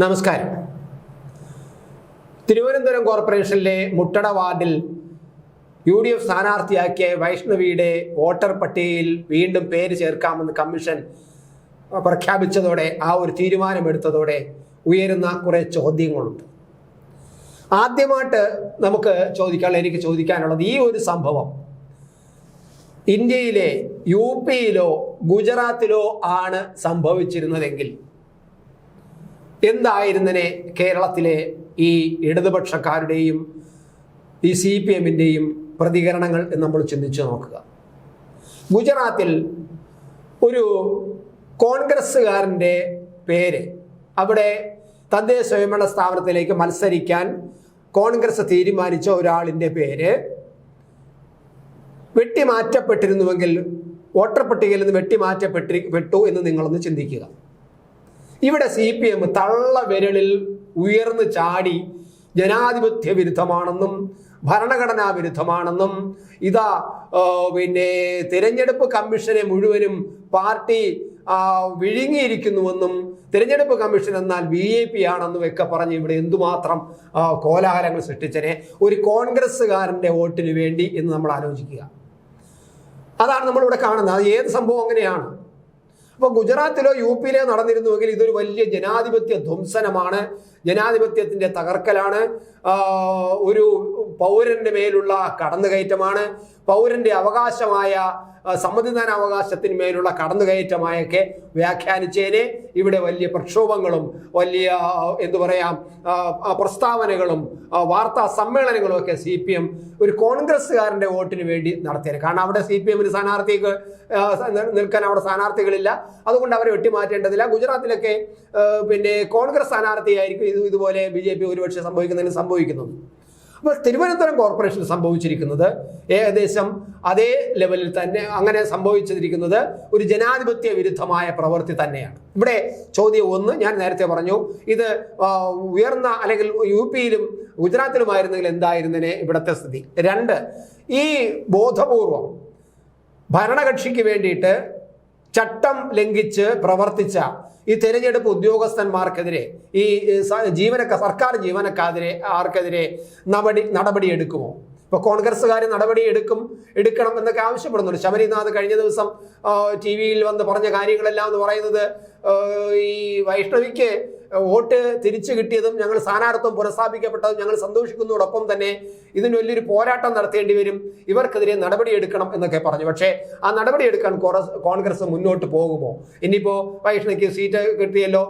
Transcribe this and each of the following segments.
നമസ്കാരം. തിരുവനന്തപുരം കോർപ്പറേഷനിലെ മുട്ടട വാർഡിൽ യു ഡി എഫ് സ്ഥാനാർത്ഥിയാക്കിയ വൈഷ്ണവിയുടെ വോട്ടർ പട്ടികയിൽ വീണ്ടും പേര് ചേർക്കാമെന്ന് കമ്മീഷൻ പ്രഖ്യാപിച്ചതോടെ ആ ഒരു തീരുമാനമെടുത്തതോടെ ഉയരുന്ന കുറേ ചോദ്യങ്ങളുണ്ട്. ആദ്യമായിട്ട് നമുക്ക് ചോദിക്കാനുള്ള എനിക്ക് ചോദിക്കാനുള്ളത് ഈ ഒരു സംഭവം. ഇന്ത്യയിലെ യു പിയിലോ ഗുജറാത്തിലോ ആണ് സംഭവിച്ചിരുന്നതെങ്കിൽ എന്തായിരുന്നനെ കേരളത്തിലെ ഈ ഇടതുപക്ഷക്കാരുടെയും ഈ സി പി എമ്മിന്റെയും പ്രതികരണങ്ങൾ എന്ന് നമ്മൾ ചിന്തിച്ചു നോക്കുക. ഗുജറാത്തിൽ ഒരു കോൺഗ്രസ്സുകാരന്റെ പേര് അവിടെ തദ്ദേശ സ്വയംഭരണ സ്ഥാപനത്തിലേക്ക് മത്സരിക്കാൻ കോൺഗ്രസ് തീരുമാനിച്ച ഒരാളിന്റെ പേര് വെട്ടിമാറ്റപ്പെട്ടിരുന്നുവെങ്കിൽ വോട്ടർ പട്ടികയിൽ നിന്ന് വെട്ടിമാറ്റപ്പെട്ടി പെട്ടു എന്ന് നിങ്ങളൊന്ന് ചിന്തിക്കുക. ഇവിടെ സി പി എം തള്ള വിരലിൽ ഉയർന്നു ചാടി ജനാധിപത്യ വിരുദ്ധമാണെന്നും ഭരണഘടനാ വിരുദ്ധമാണെന്നും ഇതാ പിന്നെ തിരഞ്ഞെടുപ്പ് കമ്മീഷനെ മുഴുവനും പാർട്ടി വിഴുങ്ങിയിരിക്കുന്നുവെന്നും തിരഞ്ഞെടുപ്പ് കമ്മീഷൻ എന്നാൽ ബി എ പി ആണെന്നും ഒക്കെ പറഞ്ഞ് ഇവിടെ എന്തുമാത്രം കോലാഹലങ്ങൾ സൃഷ്ടിച്ചനെ ഒരു കോൺഗ്രസ്സുകാരന്റെ വോട്ടിന് വേണ്ടി എന്ന് നമ്മൾ ആലോചിക്കുക. അതാണ് നമ്മളിവിടെ കാണുന്നത്. അത് ഏത് സംഭവം അങ്ങനെയാണ്? അപ്പോൾ ഗുജറാത്തിലോ യു പിയിലോ നടന്നിരുന്നുവെങ്കിൽ ഇതൊരു വലിയ ജനാധിപത്യ ധ്വംസനമാണ്. ജനാധിപത്യത്തിന്റെ തകർക്കലാണ് ഒരു പൗരന്റെ മേലുള്ള കടന്നുകയറ്റമാണ് പൗരന്റെ അവകാശമായ സമ്മതിദാന സമ്മതിദാനാവകാശത്തിന് മേലുള്ള കടന്നുകയറ്റമായൊക്കെ വ്യാഖ്യാനിച്ചേനെ. ഇവിടെ വലിയ പ്രക്ഷോഭങ്ങളും വലിയ എന്തു പറയാം പ്രസ്താവനകളും വാർത്താ സമ്മേളനങ്ങളും ഒക്കെ സി പി എം ഒരു കോൺഗ്രസ്സുകാരന്റെ വോട്ടിന് വേണ്ടി നടത്തിയത് കാരണം അവിടെ സി പി എമ്മിന് സ്ഥാനാർത്ഥിക്ക് നിൽക്കാൻ അവിടെ സ്ഥാനാർത്ഥികളില്ല. അതുകൊണ്ട് അവരെ വെട്ടിമാറ്റേണ്ടതില്ല. ഗുജറാത്തിലൊക്കെ പിന്നെ കോൺഗ്രസ് സ്ഥാനാർത്ഥിയായിരിക്കും ഇതുപോലെ ബി ജെ പി ഒരുപക്ഷെ സംഭവിക്കുന്നതിന് സംഭവിക്കുന്നത് അപ്പോൾ തിരുവനന്തപുരം കോർപ്പറേഷൻ സംഭവിച്ചിരിക്കുന്നത് ഏകദേശം അതേ ലെവലിൽ തന്നെ അങ്ങനെ സംഭവിച്ചിരിക്കുന്നത് ഒരു ജനാധിപത്യ വിരുദ്ധമായ പ്രവൃത്തി തന്നെയാണ്. ഇവിടെ ചോദ്യം ഒന്ന് ഞാൻ നേരത്തെ പറഞ്ഞു. ഇത് ഉയർന്ന അല്ലെങ്കിൽ യു പിയിലും ഗുജറാത്തിലുമായിരുന്നെങ്കിൽ എന്തായിരുന്നതിനെ ഇവിടുത്തെ സ്ഥിതി? രണ്ട് ഈ ബോധപൂർവം ഭരണകക്ഷിക്ക് വേണ്ടിയിട്ട് ചട്ടം ലംഘിച്ച് പ്രവർത്തിച്ച ഈ തെരഞ്ഞെടുപ്പ് ഉദ്യോഗസ്ഥന്മാർക്കെതിരെ ഈ ജീവനക്കാർ സർക്കാർ ജീവനക്കാരെതിരെ ആർക്കെതിരെ നടപടി നടപടി എടുക്കുമോ? ഇപ്പൊ കോൺഗ്രസ്സുകാർ നടപടി എടുക്കും എടുക്കണം എന്നൊക്കെ ആവശ്യപ്പെടുന്നുണ്ട്. ശബരിനാഥ് കഴിഞ്ഞ ദിവസം ടി വിയിൽ വന്ന് പറഞ്ഞ കാര്യങ്ങളെല്ലാം എന്ന് പറയുന്നത് ഈ വൈഷ്ണവിക്ക് വോട്ട് തിരിച്ചു കിട്ടിയതും ഞങ്ങൾ സ്ഥാനാർത്ഥം പുനഃസ്ഥാപിക്കപ്പെട്ടതും ഞങ്ങൾ സന്തോഷിക്കുന്നതോടൊപ്പം തന്നെ ഇതിന് വലിയൊരു പോരാട്ടം നടത്തേണ്ടി വരും. ഇവർക്കെതിരെ നടപടിയെടുക്കണം എന്നൊക്കെ പറഞ്ഞു. പക്ഷേ ആ നടപടിയെടുക്കാൻ കോൺഗ്രസ് മുന്നോട്ട് പോകുമോ? ഇനിയിപ്പോൾ വൈഷ്ണവിക്ക് സീറ്റ് കിട്ടിയല്ലോ.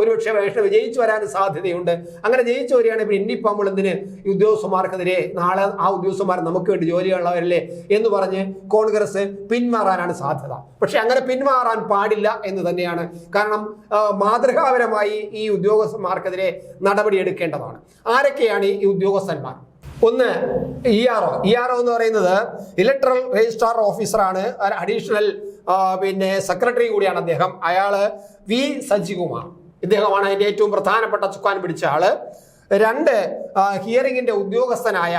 ഒരുപക്ഷെ വൈഷ്ണവ് ജയിച്ചു വരാൻ സാധ്യതയുണ്ട്. അങ്ങനെ ജയിച്ചു വരികയാണെങ്കിൽ ഇനിയിപ്പോൾ നമ്മൾ എന്തിന് ഉദ്യോഗസ്ഥന്മാർക്കെതിരെ നാളെ ആ ഉദ്യോഗസ്ഥന്മാർ നമുക്ക് വേണ്ടി ജോലിയുള്ളവരല്ലേ എന്ന് പറഞ്ഞ് കോൺഗ്രസ് പിന്മാറാനാണ് സാധ്യത. പക്ഷെ അങ്ങനെ പിന്മാറാൻ പാടില്ല എന്ന് തന്നെയാണ്. കാരണം മാതൃകാപരമായി ഉദ്യോഗസ്ഥന്മാർക്കെതിരെ നടപടിയെടുക്കേണ്ടതാണ് ആരൊക്കെയാണ് ഈ ഉദ്യോഗസ്ഥന്മാർ? ഒന്ന് E R O. E R O എന്ന് പറയുന്നത് ഇലക്ട്രൽ രജിസ്ട്രാർ ഓഫീസറാണ് അഡീഷണൽ പിന്നെ സെക്രട്ടറി കൂടിയാണ് അദ്ദേഹം. അയാൾ വി. സജികുമാർ. ഇദ്ദേഹമാണ് അതിന്റെ ഏറ്റവും പ്രധാനപ്പെട്ട ചുക്കാൻ പിടിച്ച ആൾ. രണ്ട് ഹിയറിംഗിന്റെ ഉദ്യോഗസ്ഥനായ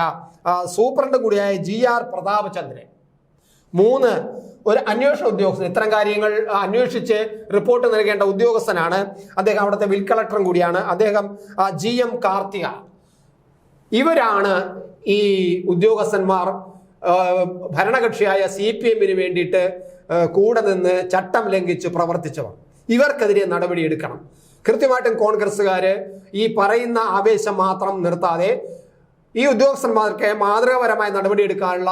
സൂപ്രണ്ട് കൂടിയായ ജി ആർ പ്രതാപചന്ദ്രൻ മൂന്ന് ഒരു അന്വേഷണ ഉദ്യോഗസ്ഥൻ. ഇത്തരം കാര്യങ്ങൾ അന്വേഷിച്ച് റിപ്പോർട്ട് നൽകേണ്ട ഉദ്യോഗസ്ഥനാണ് അദ്ദേഹം. അവിടുത്തെ വിൽ കളക്ടറും കൂടിയാണ് അദ്ദേഹം ജി എം കാർത്തിക. ഇവരാണ് ഈ ഉദ്യോഗസ്ഥന്മാർ ഭരണകക്ഷിയായ സി പി എമ്മിന് വേണ്ടിയിട്ട് കൂടെ നിന്ന് ചട്ടം ലംഘിച്ച് പ്രവർത്തിച്ചവർ. ഇവർക്കെതിരെ നടപടിയെടുക്കണം. കൃത്യമായിട്ടും കോൺഗ്രസ്സുകാർ ഈ പറയുന്ന ആവേശം മാത്രം നിർത്താതെ ഈ ഉദ്യോഗസ്ഥന്മാർക്ക് മാതൃകാപരമായ നടപടിയെടുക്കാനുള്ള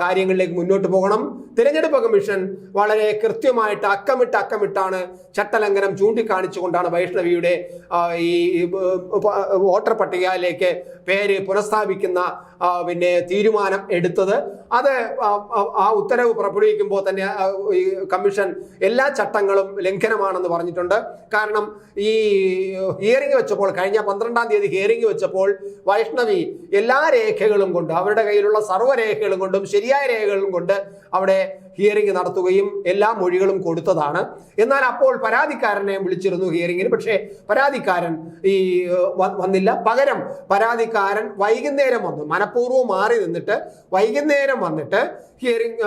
കാര്യങ്ങളിലേക്ക് മുന്നോട്ട് പോകണം. തിരഞ്ഞെടുപ്പ് കമ്മീഷൻ വളരെ കൃത്യമായിട്ട് അക്കമിട്ട് അക്കമിട്ടാണ് ചട്ടലംഘനം ചൂണ്ടിക്കാണിച്ചുകൊണ്ടാണ് വൈഷ്ണവിയുടെ ഈ വോട്ടർ പട്ടികയിലേക്ക് പേര് പുനഃസ്ഥാപിക്കുന്ന പിന്നെ തീരുമാനം എടുത്തത്. അത് ആ, ഉത്തരവ് പുറപ്പെടുവിക്കുമ്പോൾ തന്നെ ഈ കമ്മീഷൻ എല്ലാ ചട്ടങ്ങളും ലംഘനമാണെന്ന് പറഞ്ഞിട്ടുണ്ട്. കാരണം ഈ ഹിയറിംഗ് വെച്ചപ്പോൾ കഴിഞ്ഞ പന്ത്രണ്ടാം തീയതി ഹിയറിംഗ് വെച്ചപ്പോൾ വൈഷ്ണവി എല്ലാ രേഖകളും കൊണ്ട് അവരുടെ കയ്യിലുള്ള സർവരേഖകളും കൊണ്ടും ശരിയായ രേഖകളും കൊണ്ട് അവിടെ ഹിയറിംഗ് നടത്തുകയും എല്ലാ മൊഴികളും കൊടുത്തതാണ്. എന്നാൽ അപ്പോൾ പരാതിക്കാരനെ വിളിച്ചിരുന്നു ഹിയറിംഗിന് പക്ഷേ പരാതിക്കാരൻ ഈ വന്നില്ല. പകരം പരാതിക്കാരൻ വൈകുന്നേരം വന്നു. മനഃപൂർവം മാറി നിന്നിട്ട് വൈകുന്നേരം വന്നിട്ട് ഹിയറിംഗ്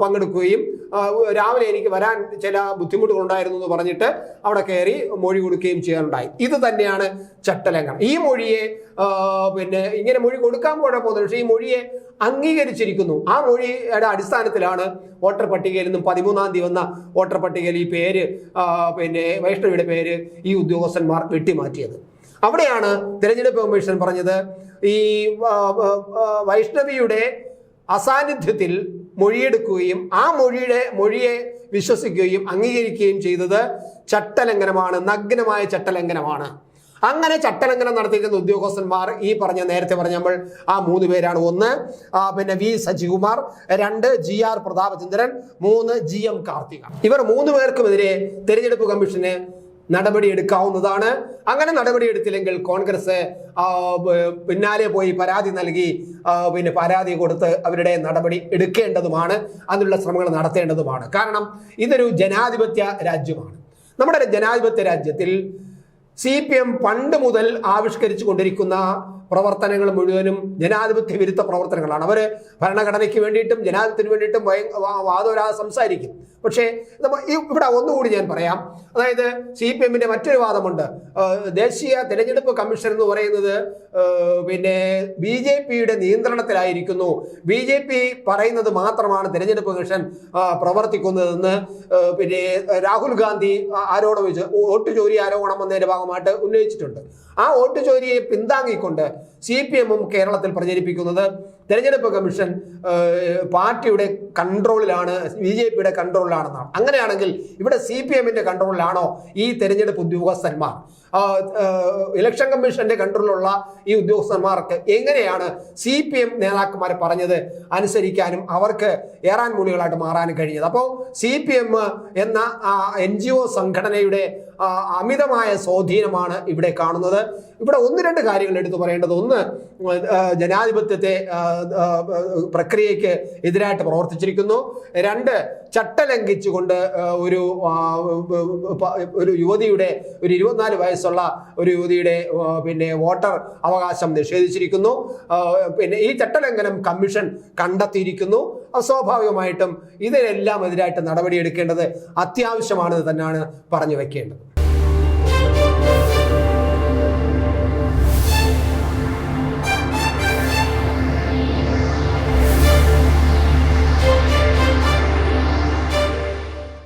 പങ്കെടുക്കുകയും രാവിലെ എനിക്ക് വരാൻ ചില ബുദ്ധിമുട്ടുകളുണ്ടായിരുന്നു എന്ന് പറഞ്ഞിട്ട് അവിടെ കയറി മൊഴി കൊടുക്കുകയും ചെയ്യാനുണ്ടായി. ഇത് തന്നെയാണ് ചട്ടലംഘനം. ഈ മൊഴിയെ പിന്നെ ഇങ്ങനെ മൊഴി കൊടുക്കാൻ കുഴപ്പമൊന്നുമില്ല പക്ഷേ ഈ മൊഴിയെ അംഗീകരിച്ചിരിക്കുന്നു. ആ മൊഴിയുടെ അടിസ്ഥാനത്തിലാണ് വോട്ടർ പട്ടികയിൽ നിന്നും പതിമൂന്നാം തീയതി വന്ന വോട്ടർ പട്ടികയിൽ ഈ പേര് പിന്നെ വൈഷ്ണവിയുടെ പേര് ഈ ഉദ്യോഗസ്ഥന്മാർ വെട്ടിമാറ്റിയത്. അവിടെയാണ് തിരഞ്ഞെടുപ്പ് കമ്മീഷൻ പറഞ്ഞത്. ഈ വൈഷ്ണവിയുടെ അസാന്നിധ്യത്തിൽ മൊഴിയെടുക്കുകയും ആ മൊഴിയുടെ മൊഴിയെ വിശ്വസിക്കുകയും അംഗീകരിക്കുകയും ചെയ്തത് ചട്ടലംഘനമാണ് നഗ്നമായ ചട്ടലംഘനമാണ്. അങ്ങനെ ചട്ടലംഘനം നടത്തിയിരിക്കുന്ന ഉദ്യോഗസ്ഥന്മാർ ഈ പറഞ്ഞ നേരത്തെ പറഞ്ഞ നമ്മൾ ആ മൂന്ന് പേരാണ്. ഒന്ന് പിന്നെ വി സജികുമാർ രണ്ട് ജി ആർ പ്രതാപചന്ദ്രൻ മൂന്ന് ജി എം കാർത്തിക. ഇവർ മൂന്ന് പേർക്കുമെതിരെ തെരഞ്ഞെടുപ്പ് കമ്മീഷന് നടപടി എടുക്കാവുന്നതാണ് അങ്ങനെ നടപടി എടുത്തില്ലെങ്കിൽ കോൺഗ്രസ് പിന്നാലെ പോയി പരാതി നൽകി പിന്നെ പരാതി കൊടുത്ത് അവരുടെ നടപടി എടുക്കേണ്ടതുമാണ്. അതിനുള്ള ശ്രമങ്ങൾ നടത്തേണ്ടതുമാണ്. കാരണം ഇതൊരു ജനാധിപത്യ രാജ്യമാണ്. നമ്മുടെ ജനാധിപത്യ രാജ്യത്തിൽ സി പി എം പണ്ട് മുതൽ ആവിഷ്കരിച്ചു കൊണ്ടിരിക്കുന്ന പ്രവർത്തനങ്ങൾ മുഴുവനും ജനാധിപത്യ വിരുദ്ധ പ്രവർത്തനങ്ങളാണ്. അവർ ഭരണഘടനയ്ക്ക് വേണ്ടിയിട്ടും ജനാധിപത്യത്തിന് വേണ്ടിയിട്ടും ഭയ- വാ- സംസാരിക്കും. പക്ഷേ ഇവിടെ ഒന്നുകൂടി ഞാൻ പറയാം. അതായത് സി പി എമ്മിന്റെ മറ്റൊരു വാദമുണ്ട്. ദേശീയ തെരഞ്ഞെടുപ്പ് കമ്മീഷൻ എന്ന് പറയുന്നത് പിന്നെ ബി ജെ പിയുടെ നിയന്ത്രണത്തിലായിരിക്കുന്നു. ബി ജെ പി പറയുന്നത് മാത്രമാണ് തെരഞ്ഞെടുപ്പ് കമ്മീഷൻ പ്രവർത്തിക്കുന്നതെന്ന്. പിന്നെ രാഹുൽ ഗാന്ധി ആരോടോ വെച്ച് വോട്ട് ചോരി ആരോപണം എന്നതിന്റെ ഭാഗമായിട്ട് ഉന്നയിച്ചിട്ടുണ്ട്. ആ വോട്ട് ചോരിയെ പിന്താങ്ങിക്കൊണ്ട് സി പി എമ്മും കേരളത്തിൽ പ്രചരിപ്പിക്കുന്നത് തെരഞ്ഞെടുപ്പ് കമ്മീഷൻ പാർട്ടിയുടെ കൺട്രോളിലാണ് ബി ജെ പിയുടെ കൺട്രോളിലാണെന്നാണ്. അങ്ങനെയാണെങ്കിൽ ഇവിടെ സി പി എമ്മിന്റെ കൺട്രോളിലാണോ ഈ തെരഞ്ഞെടുപ്പ് ഉദ്യോഗസ്ഥന്മാർ? ഇലക്ഷൻ കമ്മീഷന്റെ കൺട്രോളിലുള്ള ഈ ഉദ്യോഗസ്ഥന്മാർക്ക് എങ്ങനെയാണ് സി പി എം നേതാക്കന്മാർ പറഞ്ഞത് അനുസരിക്കാനും അവർക്ക് ഏറാൻ മൂലികളായിട്ട് മാറാനും കഴിഞ്ഞത്? അപ്പോൾ സി പി എം എന്ന എൻ ജി ഒ സംഘടനയുടെ അമിതമായ സ്വാധീനമാണ് ഇവിടെ കാണുന്നത്. ഇവിടെ ഒന്ന് രണ്ട് കാര്യങ്ങൾ എടുത്തു പറയേണ്ടത്. ഒന്ന് ജനാധിപത്യത്തെ പ്രക്രിയയ്ക്ക് എതിരായിട്ട് പ്രവർത്തിച്ചിരിക്കുന്നു. രണ്ട് ചട്ടലംഘിച്ചുകൊണ്ട് ലംഘിച്ചുകൊണ്ട് ഒരു ഒരു യുവതിയുടെ ഒരു ഇരുപത്തിനാല് വയസ്സുള്ള ഒരു യുവതിയുടെ പിന്നെ വോട്ടർ അവകാശം നിഷേധിച്ചിരിക്കുന്നു. പിന്നെ ഈ ചട്ടലംഘനം കമ്മീഷൻ കണ്ടെത്തിയിരിക്കുന്നു. സ്വാഭാവികമായിട്ടും ഇതിനെല്ലാം എതിരായിട്ട് നടപടിയെടുക്കേണ്ടത് അത്യാവശ്യമാണെന്ന് തന്നെയാണ് പറഞ്ഞു വെക്കേണ്ടത്.